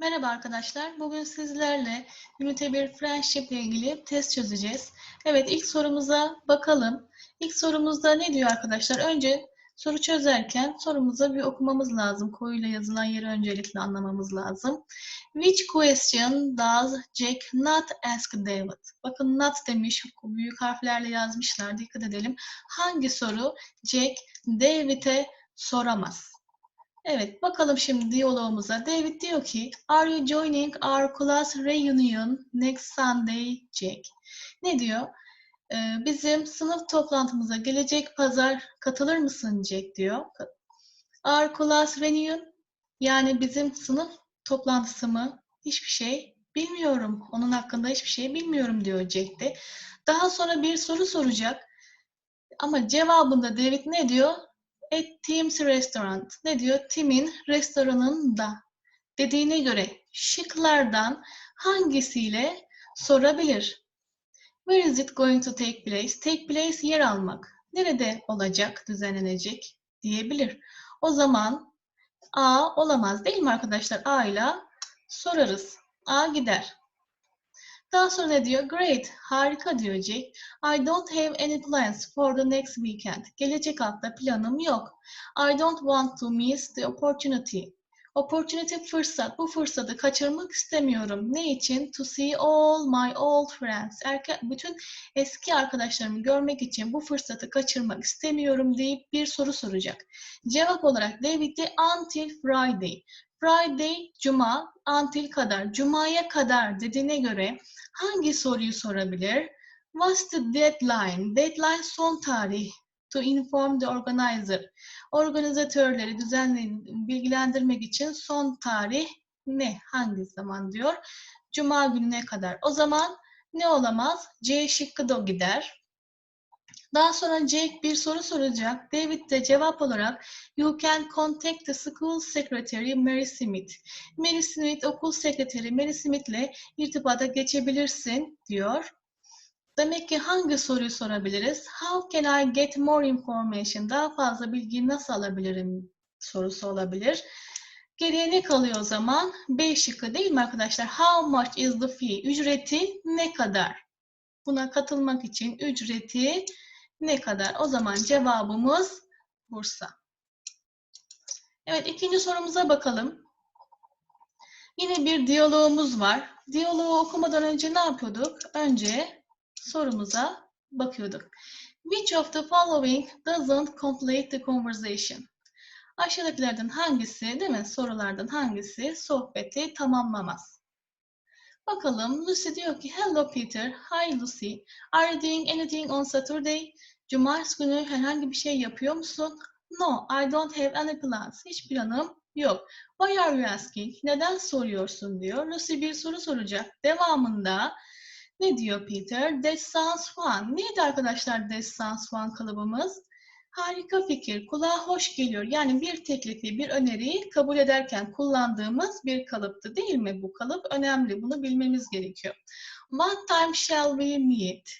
Merhaba arkadaşlar. Bugün sizlerle Ünite 1 Friendship ile ilgili test çözeceğiz. Evet ilk sorumuza bakalım. İlk sorumuzda ne diyor arkadaşlar? Önce soru çözerken sorumuza bir okumamız lazım. Koyuyla yazılan yeri öncelikle anlamamız lazım. Which question does Jack not ask David? Bakın not demiş. Büyük harflerle yazmışlar. Dikkat edelim. Hangi soru Jack David'e soramaz? Evet, bakalım şimdi diyalogumuza. David diyor ki, Are you joining our class reunion next Sunday, Jack? Ne diyor? Ee, bizim sınıf toplantımıza gelecek pazar katılır mısın Jack diyor. Our class reunion yani bizim sınıf toplantısı mı? Hiçbir şey bilmiyorum. Onun hakkında hiçbir şey bilmiyorum diyor Jack de. Daha sonra bir soru soracak. Ama cevabında David ne diyor? At Tim's Restaurant. Ne diyor? Tim'in restoranında. Dediğine göre şıklardan hangisiyle sorabilir? Where is it going to take place? Take place yer almak. Nerede olacak, düzenlenecek diyebilir. O zaman A olamaz değil mi arkadaşlar? A ile sorarız. A gider. Daha sonra ne diyor? Great, harika diyor Jack. I don't have any plans for the next weekend. Gelecek hafta planım yok. I don't want to miss the opportunity. Opportunity fırsat. Bu fırsatı kaçırmak istemiyorum. Ne için? To see all my old friends. Erke, bütün eski arkadaşlarımı görmek için bu fırsatı kaçırmak istemiyorum deyip bir soru soracak. Cevap olarak David de until Friday. Friday, Cuma, until kadar, Cuma'ya kadar dediğine göre hangi soruyu sorabilir? What's the deadline? Deadline son tarih. To inform the organizer. Organizatörleri düzenleyin, bilgilendirmek için son tarih ne? Hangi zaman diyor? Cuma gününe kadar. O zaman ne olamaz? C şıkkı da gider. Daha sonra Jake bir soru soracak. David de cevap olarak You can contact the school secretary Mary Smith. Mary Smith okul sekreteri Mary Smith ile irtibata geçebilirsin diyor. Demek ki hangi soruyu sorabiliriz? How can I get more information? Daha fazla bilgiyi nasıl alabilirim sorusu olabilir. Geriye ne kalıyor o zaman? B şıkkı değil mi arkadaşlar? How much is the fee? Ücreti ne kadar? Buna katılmak için ücreti ne kadar? O zaman cevabımız Bursa. Evet ikinci sorumuza bakalım. Yine bir diyalogumuz var. Diyaloğu okumadan önce ne yapıyorduk? Önce sorumuza bakıyorduk. Which of the following doesn't complete the conversation? Aşağıdakilerden hangisi, değil mi? Sorulardan hangisi sohbeti tamamlamaz? Bakalım Lucy diyor ki Hello Peter, Hi Lucy. Are you doing anything on Saturday? Cumartesi günü herhangi bir şey yapıyor musun? No, I don't have any plans. Hiç planım yok. Why are you asking? Neden soruyorsun diyor. Lucy bir soru soracak. Devamında ne diyor Peter? That sounds fun. Neydi arkadaşlar that sounds fun kalıbımız? Harika fikir, kulağa hoş geliyor. Yani bir teklifi, bir öneriyi kabul ederken kullandığımız bir kalıptı değil mi? Bu kalıp önemli, bunu bilmemiz gerekiyor. What time shall we meet?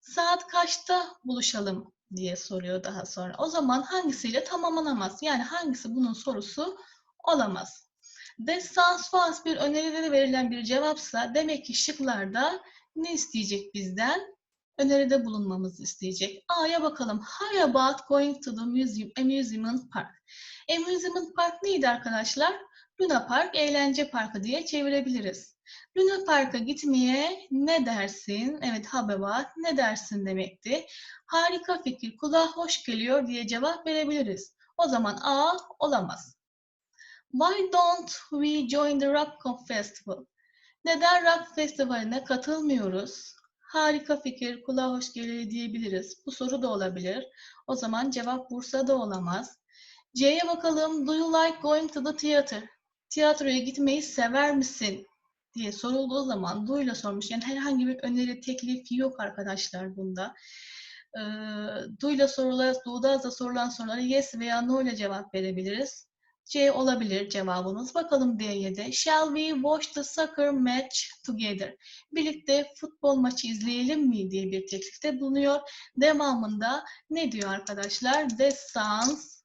Saat kaçta buluşalım diye soruyor daha sonra. O zaman hangisiyle tamamlanamaz? Yani hangisi bunun sorusu olamaz. That sounds fun bir öneride verilen bir cevapsa demek ki şıklarda ne isteyecek bizden? Öneride bulunmamızı isteyecek. A'ya bakalım. How about going to the museum, amusement park? Amusement park neydi arkadaşlar? Luna Park, eğlence parkı diye çevirebiliriz. Luna Park'a gitmeye ne dersin? Evet, habebat ne dersin demekti. Harika fikir, kulağa hoş geliyor diye cevap verebiliriz. O zaman A olamaz. Why don't we join the rock festival? Neden rock festivaline katılmıyoruz? Harika fikir, kulağa hoş geliyor diyebiliriz. Bu soru da olabilir. O zaman cevap Bursa da olamaz. C'ye bakalım. Do you like going to the theater? Tiyatroya gitmeyi sever misin? diye sorulduğu zaman do ile sormuş. Yani herhangi bir öneri, teklifi yok arkadaşlar bunda. Ee, do ile sorulan, do'da da sorulan sorulara yes veya no ile cevap verebiliriz. C olabilir cevabımız. Bakalım D'ye de. Shall we watch the soccer match together? Birlikte futbol maçı izleyelim mi diye bir teklifte bulunuyor. Devamında ne diyor arkadaşlar? That sounds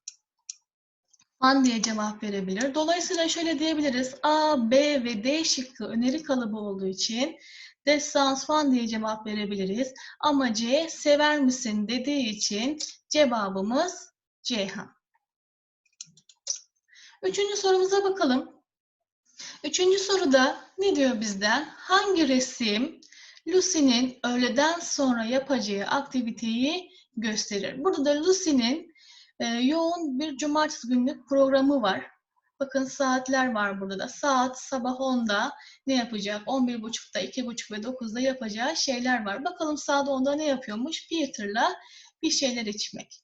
Fan diye cevap verebilir. Dolayısıyla şöyle diyebiliriz. A, B ve D şıkkı öneri kalıbı olduğu için That sounds fun diye cevap verebiliriz. Ama C sever misin dediği için cevabımız Ceyhan. Üçüncü sorumuza bakalım. Üçüncü soruda ne diyor bizden? Hangi resim Lucy'nin öğleden sonra yapacağı aktiviteyi gösterir? Burada da Lucy'nin e, yoğun bir cumartesi günlük programı var. Bakın saatler var burada da. Saat sabah 10'da ne yapacak? 11.30'da, 2.30 ve 9'da yapacağı şeyler var. Bakalım saat 10'da ne yapıyormuş? Peter'la bir şeyler içmek.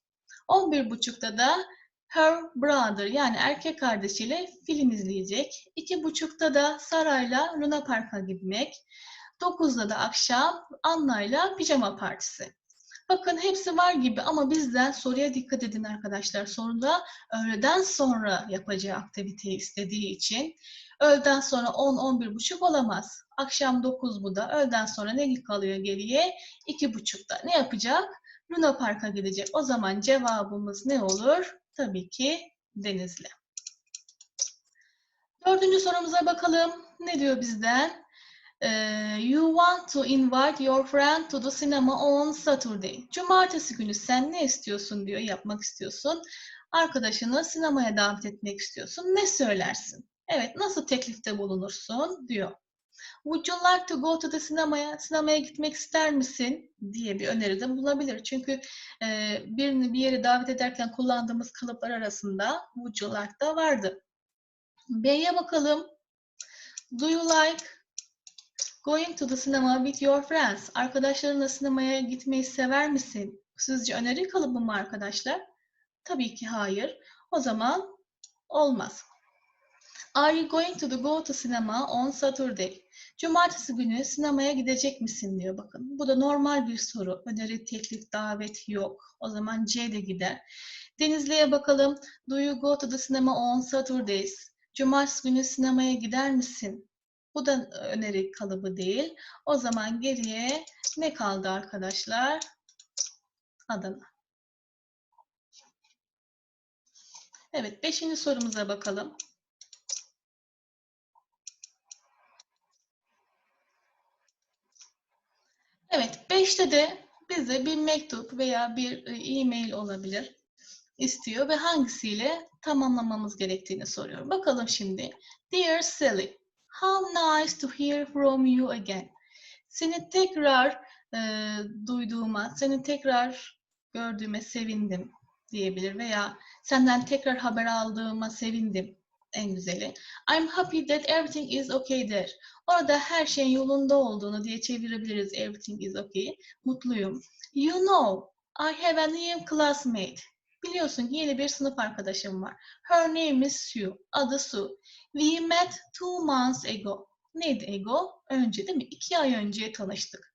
11.30'da da her brother yani erkek kardeşiyle film izleyecek. 2.30'da da Saray'la Luna Park'a gitmek. 9'da da akşam Anna'yla pijama partisi. Bakın hepsi var gibi ama bizden soruya dikkat edin arkadaşlar. Soruda öğleden sonra yapacağı aktiviteyi istediği için öğleden sonra 10-11.30 olamaz. Akşam 9 bu da. Öğleden sonra ne kalıyor geriye? 2.30'da. Ne yapacak? Luna Park'a gidecek. O zaman cevabımız ne olur? Tabii ki Denizli. Dördüncü sorumuza bakalım. Ne diyor bizden? Ee, you want to invite your friend to the cinema on Saturday. Cumartesi günü sen ne istiyorsun diyor, yapmak istiyorsun. Arkadaşını sinemaya davet etmek istiyorsun. Ne söylersin? Evet, nasıl teklifte bulunursun diyor. Would you like to go to the sinemaya? Sinemaya gitmek ister misin? diye bir öneride bulunabilir. Çünkü e, birini bir yere davet ederken kullandığımız kalıplar arasında would you like da vardı. B'ye bakalım. Do you like Going to the cinema with your friends. Arkadaşlarınla sinemaya gitmeyi sever misin? Sizce öneri kalıbı mı arkadaşlar? Tabii ki hayır. O zaman olmaz. Are you going to the go to cinema on Saturday? Cumartesi günü sinemaya gidecek misin diyor bakın. Bu da normal bir soru. Öneri, teklif, davet yok. O zaman C de gider. Denizli'ye bakalım. Do you go to the cinema on Saturdays? Cumartesi günü sinemaya gider misin? Bu da öneri kalıbı değil. O zaman geriye ne kaldı arkadaşlar? Adana. Evet, beşinci sorumuza bakalım. Evet, beşte de bize bir mektup veya bir e, e-mail olabilir istiyor ve hangisiyle tamamlamamız gerektiğini soruyor. Bakalım şimdi. Dear Sally, How nice to hear from you again. Seni tekrar e, duyduğuma, seni tekrar gördüğüme sevindim diyebilir veya senden tekrar haber aldığıma sevindim en güzeli. I'm happy that everything is okay there. Orada her şeyin yolunda olduğunu diye çevirebiliriz. Everything is okay. Mutluyum. You know, I have a new classmate. Biliyorsun ki yeni bir sınıf arkadaşım var. Her name is Sue. Adı Sue. We met two months ago. Neydi ego? Önce değil mi? İki ay önce tanıştık.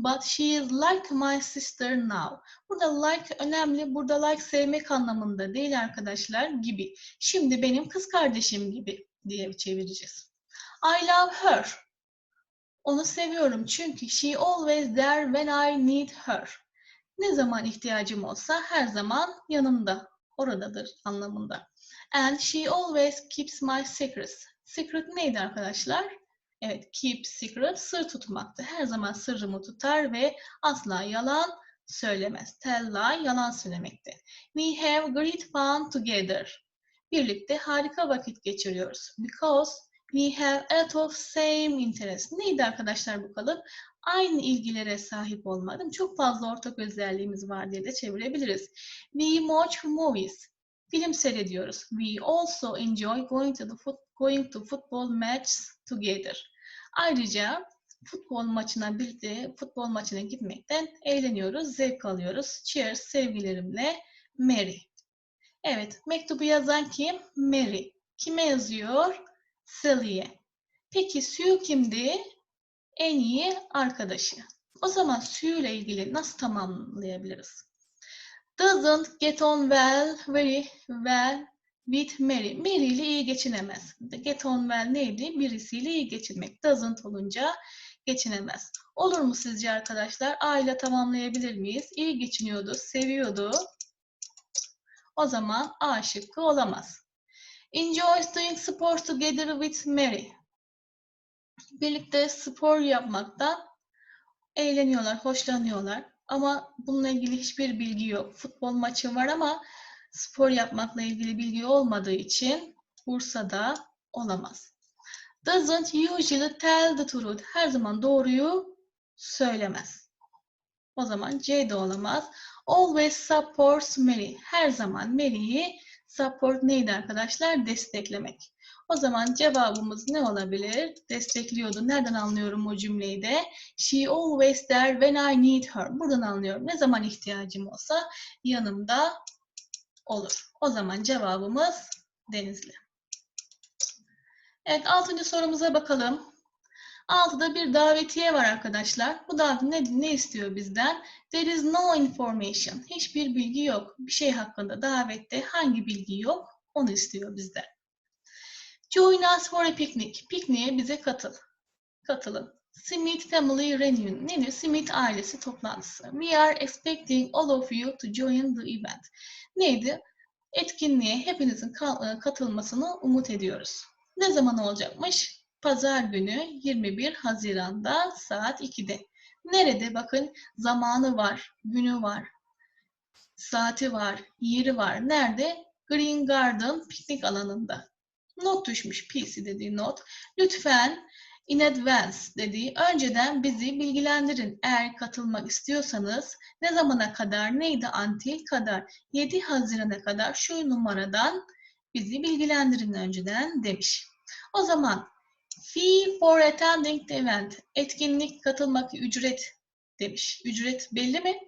But she is like my sister now. Burada like önemli. Burada like sevmek anlamında değil arkadaşlar gibi. Şimdi benim kız kardeşim gibi diye çevireceğiz. I love her. Onu seviyorum çünkü she always there when I need her. Ne zaman ihtiyacım olsa her zaman yanımda, oradadır anlamında. And she always keeps my secrets. Secret neydi arkadaşlar? Evet, keep secret, sır tutmaktı. Her zaman sırrımı tutar ve asla yalan söylemez. Tell lie, yalan söylemekti. We have great fun together. Birlikte harika vakit geçiriyoruz. Because we have a lot of same interest. Neydi arkadaşlar bu kalıp? Aynı ilgilere sahip olmadım. Çok fazla ortak özelliğimiz var diye de çevirebiliriz. We watch movies film seyrediyoruz. We also enjoy going to the foot, going to football matches together. Ayrıca futbol maçına birlikte futbol maçına gitmekten eğleniyoruz, zevk alıyoruz. Cheers sevgilerimle Mary. Evet, mektubu yazan kim? Mary. Kime yazıyor? Sally'e. Peki Sue kimdi? En iyi arkadaşı. O zaman Sue ile ilgili nasıl tamamlayabiliriz? doesn't get on well, very well with Mary. Mary ile iyi geçinemez. Get on well neydi? Birisiyle iyi geçinmek. Doesn't olunca geçinemez. Olur mu sizce arkadaşlar? A ile tamamlayabilir miyiz? İyi geçiniyordu, seviyordu. O zaman A şıkkı olamaz. Enjoys doing sports together with Mary. Birlikte spor yapmaktan eğleniyorlar, hoşlanıyorlar. Ama bununla ilgili hiçbir bilgi yok. Futbol maçı var ama spor yapmakla ilgili bilgi olmadığı için Bursa'da olamaz. Doesn't usually tell the truth. Her zaman doğruyu söylemez. O zaman C de olamaz. Always supports Mary. Her zaman Mary'yi support neydi arkadaşlar? Desteklemek. O zaman cevabımız ne olabilir? Destekliyordu. Nereden anlıyorum o cümleyi de? She always there when I need her. Buradan anlıyorum. Ne zaman ihtiyacım olsa yanımda olur. O zaman cevabımız Denizli. Evet, altıncı sorumuza bakalım. Altıda bir davetiye var arkadaşlar. Bu davetiye ne, ne istiyor bizden? There is no information. Hiçbir bilgi yok. Bir şey hakkında davette hangi bilgi yok? Onu istiyor bizden. Join us for a picnic. Pikniğe bize katıl. Katılın. Smith Family Reunion. Nedir? Smith ailesi toplantısı. We are expecting all of you to join the event. Neydi? Etkinliğe hepinizin ka- katılmasını umut ediyoruz. Ne zaman olacakmış? Pazar günü 21 Haziran'da saat 2'de. Nerede? Bakın zamanı var, günü var, saati var, yeri var. Nerede? Green Garden piknik alanında. Not düşmüş PC dediği not. Lütfen in advance dediği önceden bizi bilgilendirin. Eğer katılmak istiyorsanız ne zamana kadar neydi antil kadar 7 Haziran'a kadar şu numaradan bizi bilgilendirin önceden demiş. O zaman fee for attending the event etkinlik katılmak ücret demiş. Ücret belli mi?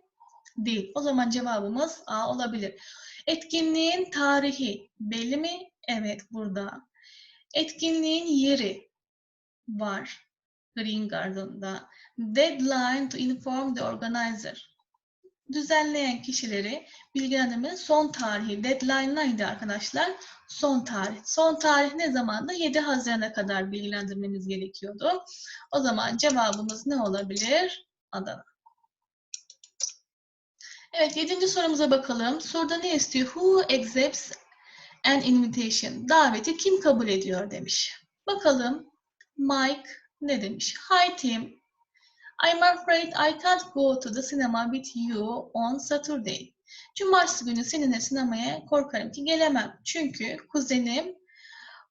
Değil. O zaman cevabımız A olabilir. Etkinliğin tarihi belli mi? Evet burada. Etkinliğin yeri var. Green Garden'da. Deadline to inform the organizer. Düzenleyen kişileri bilgilendirmenin son tarihi. Deadline neydi arkadaşlar? Son tarih. Son tarih ne zamanda? 7 Haziran'a kadar bilgilendirmemiz gerekiyordu. O zaman cevabımız ne olabilir? Adana. Evet, yedinci sorumuza bakalım. Soruda ne istiyor? Who accepts an invitation? Daveti kim kabul ediyor demiş. Bakalım Mike ne demiş? Hi Tim. I'm afraid I can't go to the cinema with you on Saturday. Cumartesi günü seninle sinemaya korkarım ki gelemem. Çünkü kuzenim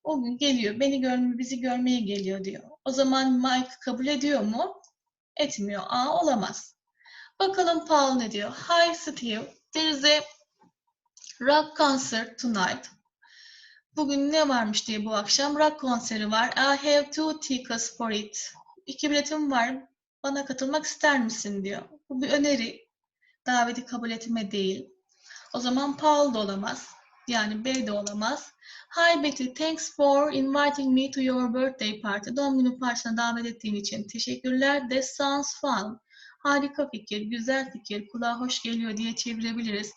o gün geliyor, beni görme, bizi görmeye geliyor diyor. O zaman Mike kabul ediyor mu? Etmiyor. A olamaz. Bakalım Paul ne diyor? Hi Steve, there is a rock concert tonight. Bugün ne varmış diye bu akşam rock konseri var. I have two tickets for it. İki biletim var. Bana katılmak ister misin diyor. Bu bir öneri. Daveti kabul etme değil. O zaman Paul da olamaz. Yani B de olamaz. Hi Betty, thanks for inviting me to your birthday party. Doğum günü partisine davet ettiğin için teşekkürler. That sounds fun. Harika fikir, güzel fikir, kulağa hoş geliyor diye çevirebiliriz.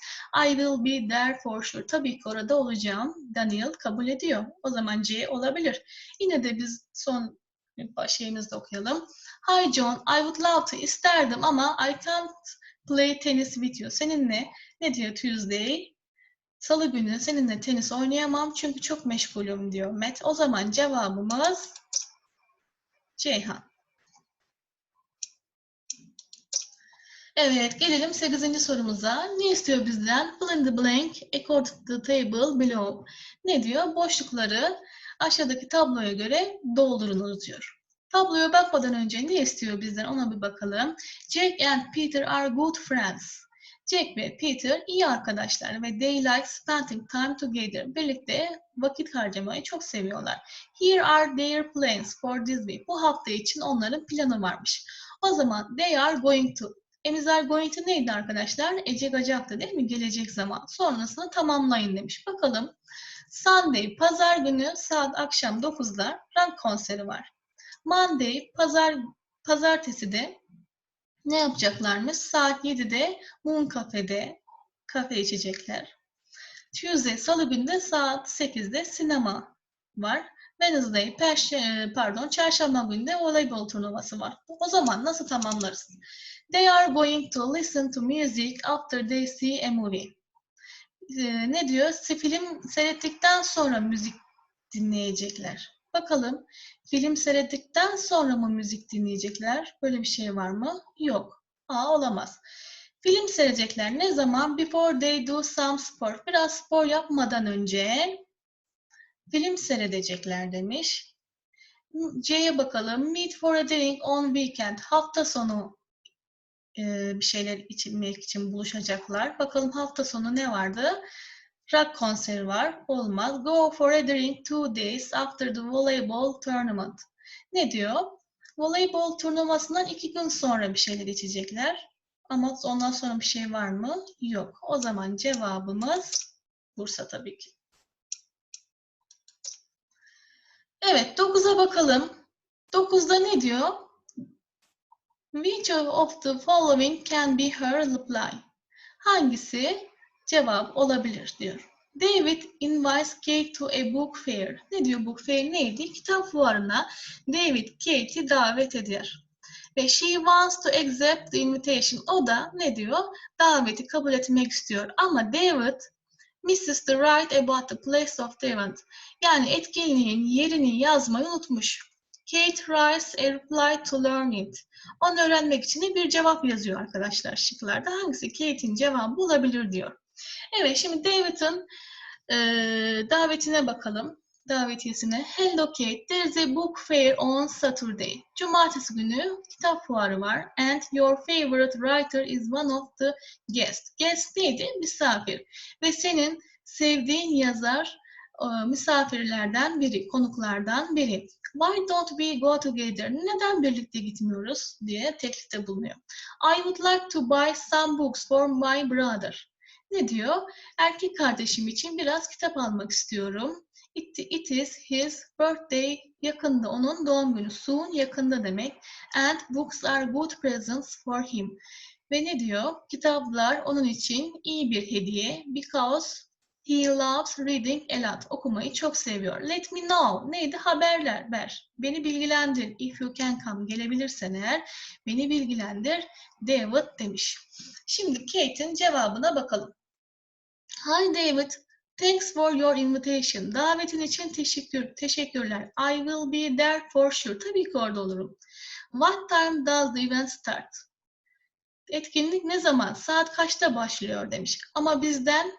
I will be there for sure. Tabii ki orada olacağım. Daniel kabul ediyor. O zaman C olabilir. Yine de biz son şeyimizde okuyalım. Hi John, I would love to. İsterdim ama I can't play tennis with you. Seninle ne diyor Tuesday? Salı günü seninle tenis oynayamam çünkü çok meşgulüm diyor Matt. O zaman cevabımız Ceyhan. Evet, gelelim 8. sorumuza. Ne istiyor bizden? Fill in the blank according to the table below. Ne diyor? Boşlukları aşağıdaki tabloya göre doldurunuz diyor. Tabloya bakmadan önce ne istiyor bizden ona bir bakalım. Jack and Peter are good friends. Jack ve Peter iyi arkadaşlar ve they like spending time together. Birlikte vakit harcamayı çok seviyorlar. Here are their plans for this week. Bu hafta için onların planı varmış. O zaman they are going to Going to neydi arkadaşlar? Ece Gacak'tı değil mi? Gelecek zaman. Sonrasını tamamlayın demiş. Bakalım. Sunday, pazar günü saat akşam 9'da rock konseri var. Monday, pazar pazartesi de ne yapacaklarmış? Saat 7'de Moon Cafe'de kafe içecekler. Tuesday, salı günü saat 8'de sinema var. Wednesday, perşe, pardon, çarşamba günü de voleybol turnuvası var. O zaman nasıl tamamlarız? They are going to listen to music after they see a movie. e, ne diyor? Film seyrettikten sonra müzik dinleyecekler. Bakalım film seyrettikten sonra mı müzik dinleyecekler? Böyle bir şey var mı? Yok. Aa olamaz. Film seyredecekler. Ne zaman? Before they do some sport. Biraz spor yapmadan önce film seyredecekler demiş. C'ye bakalım. Meet for a drink on weekend. Hafta sonu bir şeyler içmek için buluşacaklar. Bakalım hafta sonu ne vardı? Rock konseri var. Olmaz. Go for a drink two days after the volleyball tournament. Ne diyor? Voleybol turnuvasından iki gün sonra bir şeyler içecekler. Ama ondan sonra bir şey var mı? Yok. O zaman cevabımız Bursa tabii ki. Evet, 9'a bakalım. 9'da ne diyor? Which of the following can be her reply? Hangisi cevap olabilir diyor. David invites Kate to a book fair. Ne diyor book fair neydi? Kitap fuarına David Kate'i davet eder. Ve she wants to accept the invitation. O da ne diyor? Daveti kabul etmek istiyor. Ama David misses the write about the place of the event. Yani etkinliğin yerini yazmayı unutmuş. Kate writes a reply to learn it. Onu öğrenmek için bir cevap yazıyor arkadaşlar şıklarda. Hangisi Kate'in cevabı olabilir diyor. Evet şimdi David'in e, davetine bakalım. Davetiyesine. Hello Kate, there's a book fair on Saturday. Cumartesi günü kitap fuarı var. And your favorite writer is one of the guests. Guest neydi? Misafir. Ve senin sevdiğin yazar misafirlerden biri, konuklardan biri. Why don't we go together? Neden birlikte gitmiyoruz diye teklifte bulunuyor. I would like to buy some books for my brother. Ne diyor? Erkek kardeşim için biraz kitap almak istiyorum. It, it is his birthday yakında onun doğum günü. Soon yakında demek. And books are good presents for him. Ve ne diyor? Kitaplar onun için iyi bir hediye. Because he loves reading a lot. Okumayı çok seviyor. Let me know. Neydi? Haberler ver. Beni bilgilendir. If you can come. Gelebilirsen eğer beni bilgilendir. David demiş. Şimdi Kate'in cevabına bakalım. Hi David. Thanks for your invitation. Davetin için teşekkür, teşekkürler. I will be there for sure. Tabii ki orada olurum. What time does the event start? Etkinlik ne zaman? Saat kaçta başlıyor demiş. Ama bizden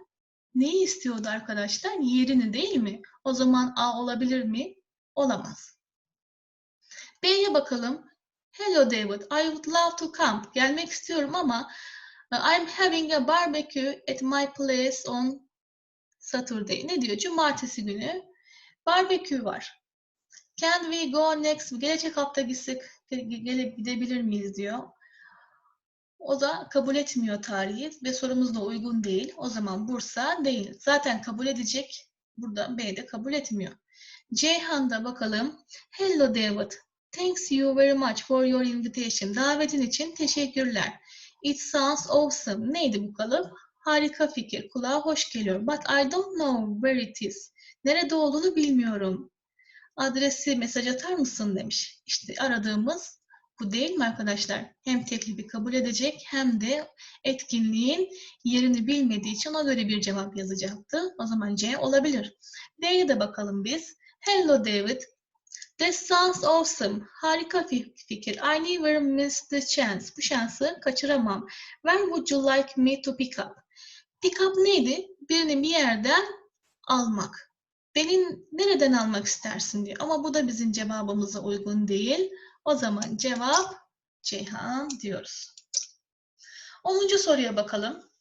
neyi istiyordu arkadaşlar? Yerini değil mi? O zaman A olabilir mi? Olamaz. B'ye bakalım. Hello David, I would love to come. Gelmek istiyorum ama I'm having a barbecue at my place on Saturday. Ne diyor? Cumartesi günü barbekü var. Can we go next? Gelecek hafta gitsek gidebilir miyiz diyor. O da kabul etmiyor tarihi ve sorumuz da uygun değil. O zaman Bursa değil. Zaten kabul edecek. Burada B'de kabul etmiyor. Ceyhan'da bakalım. Hello David. Thanks you very much for your invitation. Davetin için teşekkürler. It sounds awesome. Neydi bu kalıp? Harika fikir. Kulağa hoş geliyor. But I don't know where it is. Nerede olduğunu bilmiyorum. Adresi mesaj atar mısın demiş. İşte aradığımız bu değil mi arkadaşlar? Hem teklifi kabul edecek hem de etkinliğin yerini bilmediği için ona göre bir cevap yazacaktı. O zaman C olabilir. D'ye de bakalım biz. Hello David. That sounds awesome. Harika fikir. I never miss the chance. Bu şansı kaçıramam. Where would you like me to pick up? Pick up neydi? Birini bir yerden almak. Beni nereden almak istersin diyor. Ama bu da bizim cevabımıza uygun değil. O zaman cevap Ceyhan diyoruz. 10. soruya bakalım.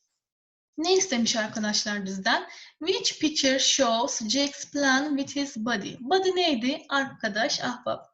Ne istemiş arkadaşlar bizden? Which picture shows Jack's plan with his body? Body neydi? Arkadaş, ahbap.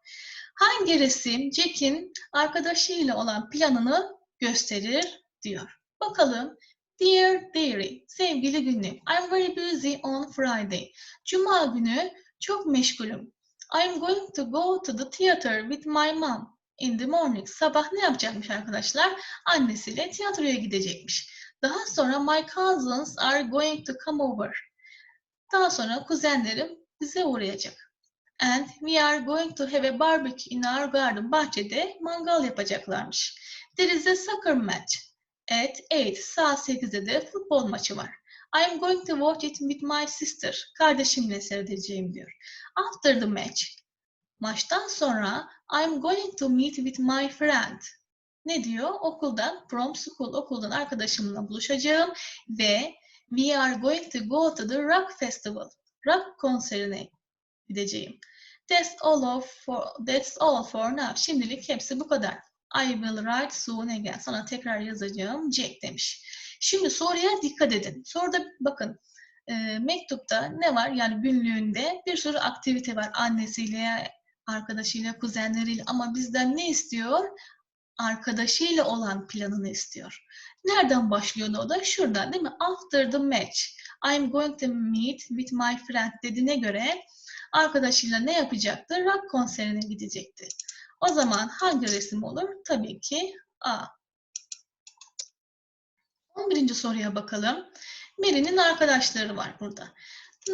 Hangi resim Jack'in arkadaşıyla olan planını gösterir diyor. Bakalım. Dear Diary, sevgili günlük. I'm very busy on Friday. Cuma günü çok meşgulüm. I'm going to go to the theater with my mom in the morning. Sabah ne yapacakmış arkadaşlar? Annesiyle tiyatroya gidecekmiş. Daha sonra my cousins are going to come over. Daha sonra kuzenlerim bize uğrayacak. And we are going to have a barbecue in our garden. Bahçede mangal yapacaklarmış. There is a soccer match at 8. Saat 8'de de futbol maçı var. I'm going to watch it with my sister. Kardeşimle seyredeceğim diyor. After the match. Maçtan sonra I'm going to meet with my friend. Ne diyor? Okuldan, from school, okuldan arkadaşımla buluşacağım ve we are going to go to the rock festival. Rock konserine gideceğim. That's all of for, that's all for now. Şimdilik hepsi bu kadar. I will write soon again. Sana tekrar yazacağım Jack demiş. Şimdi soruya dikkat edin. Soruda bakın e, mektupta ne var? Yani günlüğünde bir sürü aktivite var. Annesiyle, arkadaşıyla, kuzenleriyle ama bizden ne istiyor? Arkadaşıyla olan planını istiyor. Nereden başlıyor o da? Şuradan değil mi? After the match. I'm going to meet with my friend dediğine göre arkadaşıyla ne yapacaktı? Rock konserine gidecekti. O zaman hangi resim olur? Tabii ki A. 11. soruya bakalım. Mary'nin arkadaşları var burada.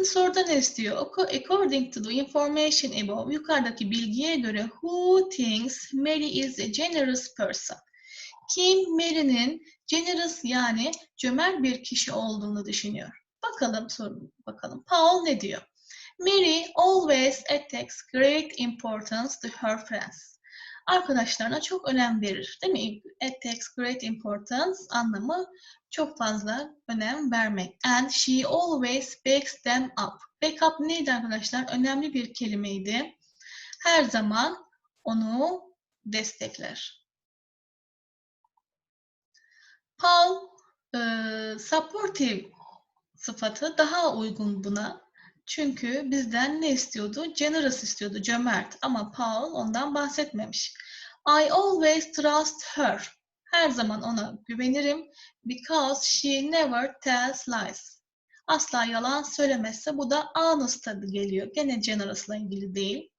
Soruda ne istiyor? According to the information above, yukarıdaki bilgiye göre who thinks Mary is a generous person? Kim Mary'nin generous yani cömert bir kişi olduğunu düşünüyor? Bakalım sorun bakalım. Paul ne diyor? Mary always attaches great importance to her friends. Arkadaşlarına çok önem verir. Değil mi? Attaches great importance anlamı çok fazla önem vermek. And she always backs them up. Back up neydi arkadaşlar? Önemli bir kelimeydi. Her zaman onu destekler. Paul e, supportive sıfatı daha uygun buna. Çünkü bizden ne istiyordu? Generous istiyordu, cömert. Ama Paul ondan bahsetmemiş. I always trust her. Her zaman ona güvenirim. Because she never tells lies. Asla yalan söylemezse bu da honest tadı geliyor. Gene generous'la ilgili değil.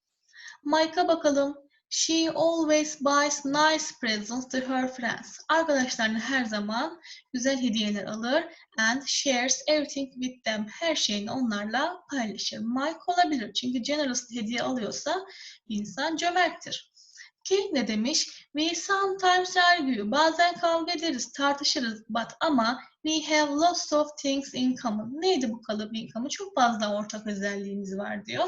Mike'a bakalım. She always buys nice presents to her friends. Arkadaşlarına her zaman güzel hediyeler alır and shares everything with them. Her şeyini onlarla paylaşır. Mike olabilir çünkü generous hediye alıyorsa insan cömerttir. Ki ne demiş? We sometimes argue. Bazen kavga ederiz, tartışırız. But ama we have lots of things in common. Neydi bu kalıp in common? Çok fazla ortak özelliğimiz var diyor.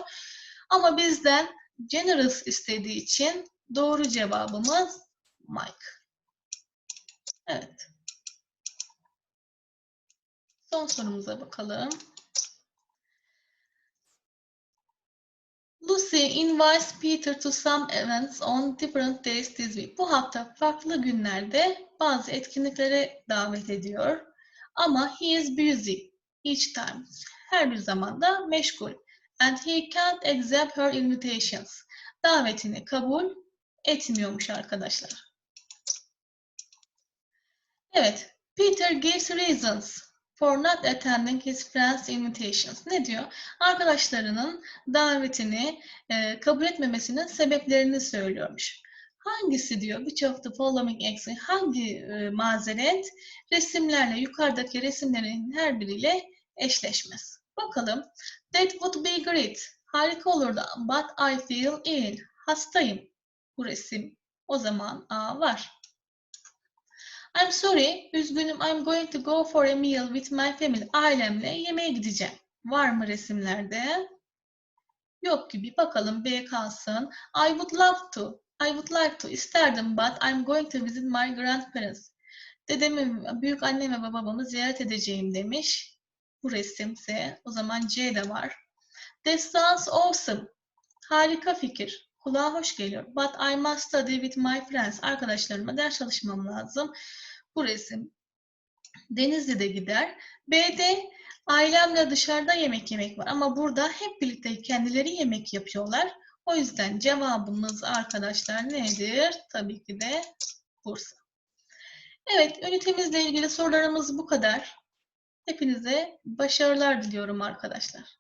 Ama bizden generous istediği için doğru cevabımız Mike. Evet. Son sorumuza bakalım. Lucy invites Peter to some events on different days this week. Bu hafta farklı günlerde bazı etkinliklere davet ediyor. Ama he is busy each time. Her bir zamanda meşgul. And he can't accept her invitations. Davetini kabul etmiyormuş arkadaşlar. Evet. Peter gives reasons for not attending his friends' invitations. Ne diyor? Arkadaşlarının davetini e, kabul etmemesinin sebeplerini söylüyormuş. Hangisi diyor? Which of the following actions? Hangi e, mazeret resimlerle yukarıdaki resimlerin her biriyle eşleşmez? Bakalım. That would be great. Harika olurdu. But I feel ill. Hastayım. Bu resim o zaman A var. I'm sorry, üzgünüm. I'm going to go for a meal with my family. Ailemle yemeğe gideceğim. Var mı resimlerde? Yok gibi. Bakalım B kalsın. I would love to. I would like to. İsterdim but I'm going to visit my grandparents. Dedemi, büyük annem ve babamı ziyaret edeceğim demiş. Bu resimse o zaman C de var. That sounds awesome. Harika fikir. Kulağa hoş geliyor. But I must study with my friends. Arkadaşlarıma ders çalışmam lazım. Bu resim Denizli'de gider. B'de ailemle dışarıda yemek yemek var. Ama burada hep birlikte kendileri yemek yapıyorlar. O yüzden cevabımız arkadaşlar nedir? Tabii ki de Bursa. Evet, ünitemizle ilgili sorularımız bu kadar. Hepinize başarılar diliyorum arkadaşlar.